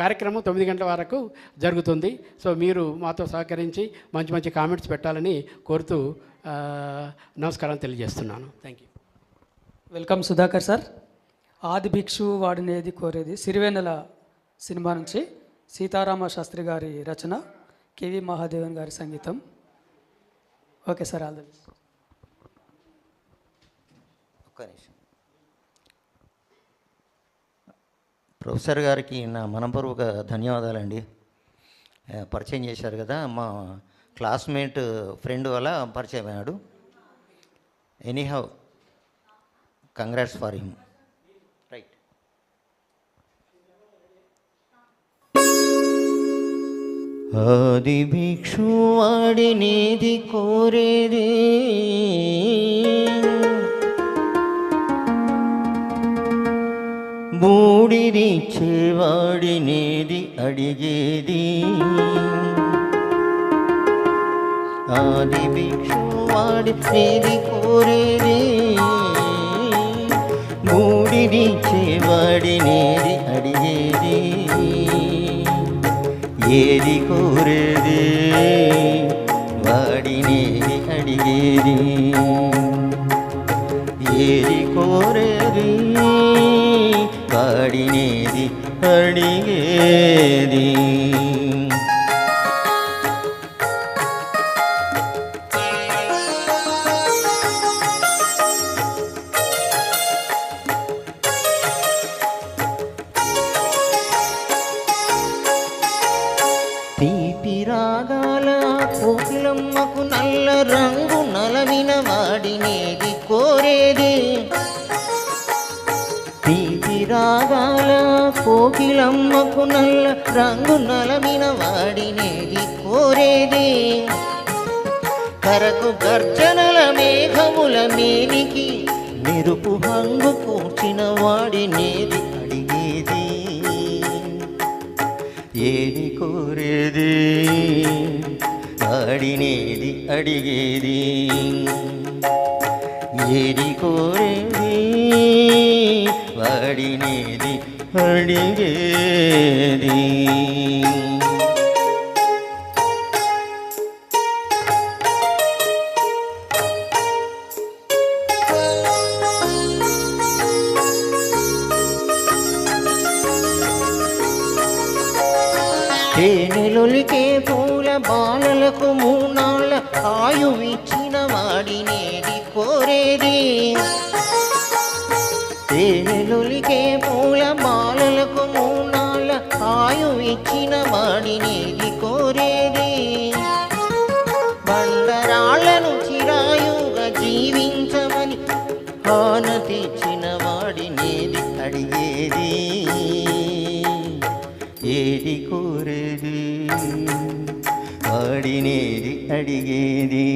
కార్యక్రమం తొమ్మిది గంటల వరకు జరుగుతుంది. సో మీరు మాతో సహకరించి మంచి మంచి కామెంట్స్ పెట్టాలని కోరుతూ నమస్కారం తెలియజేస్తున్నాను. Thank you welcome Sudhakar sir ఆది భిక్షు వాడినేది కోరేది సిరివెన్నెల సినిమా నుంచి సీతారామ శాస్త్రి గారి రచన కేవి మహాదేవన్ గారి సంగీతం. Okay sir all the best ఒక్క నిమిషం. ప్రొఫెసర్ గారికి నా మనపూర్వక ధన్యవాదాలండి. పరిచయం చేశారు కదా మా క్లాస్మేట్ ఫ్రెండ్ వల్ల పరిచయం అయ్యాడు anyhow congrats for him. Right. ఆది భిక్షువాడినేది కోరేది. బూడిదిచ్చేవాడినేది అడిగేది ఆది భిక్షువాడినేది కోరేది బూడిదిచ్చేవాడినేది అడిగేది ఏది కోరేది వాడినేది అడిగేది ఏది కోరేది పాడినేది అడిగేది తీపి రాగాల కోకిలమ్మకు నల్ల రంగు నలమిన వాడినేది కోరేది. తీపి రాగాల కోకిలమ్మకు నల్ల రంగు నలమిన వాడినేది కోరేది. కరకు గర్జనల మేఘముల మేనికి మెరుపు హంగు కూర్చిన వాడినేది అడిగేది. ఏది కోరేది? ఆడినేది అడిగేది. ఏది కోరేది? వాడినేది అడిగేది తేనెలొలికే పూల బాలలకు మూనాళ్ళ ఆయువిచ్చిన వాడినేది కోరేది తేనెలొలికే పూల బాలలకు మూనాళ్ళ ఆయు ఆయువిచ్చిన వాడినేది కోరేది. బండరాళ్ళను చిరాయుగా జీవించమని ఆన హానతిచ్చిన వాడినేది అడిగేది ఏది కోరేది? వాడినేది అడిగేది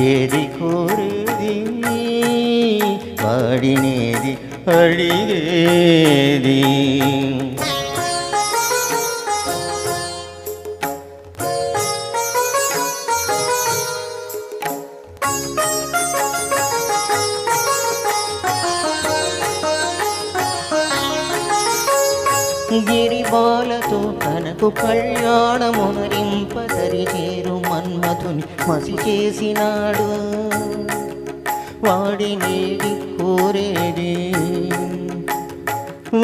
ఏది కోరేది? ఆడినేది అడిగేది గిరిబాలతో తనకు కళ్యాణమునరింపదరి చేరు మన్మధుని మసి చేసినాడు వాడినేది కోరేది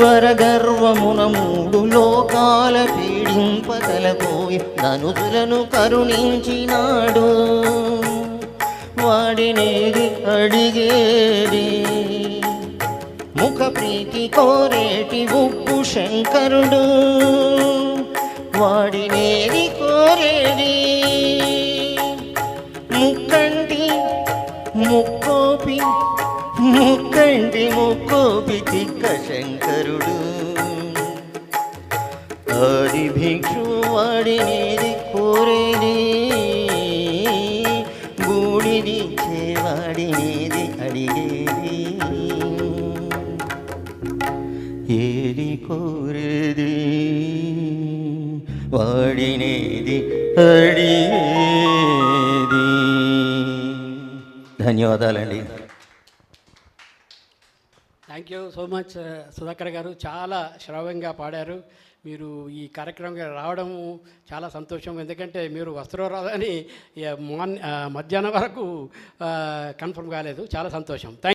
వరగర్వమున మూడు లోకాల పీడింపతలపోయి ధనుజులను కరుణించినాడు. వాడినేది అడిగేది. ముఖ ప్రీతి కోరేటి ఉప్పు శంకరుడు. వాడినేది కోరేది. ముక్కంటి ముక్కోపి ముక్కంటి ముక్కోపి శంకరుడు ఆది భిక్షు వాడినేది కోరేది. బూడిది చేవాడినేది అడిగేది. ఏది కోరేది? వాడినేది అడిగేది. ధన్యవాదాలండి. Thank you so much Sudhakar గారు. చాలా శ్రవంగా పాడారు. మీరు ఈ కార్యక్రమంగా రావడం చాలా సంతోషం. ఎందుకంటే మీరు వస్త్రం రాదని మార్ని మధ్యాహ్నం వరకు కన్ఫర్మ్ కాలేదు. చాలా సంతోషం. థ్యాంక్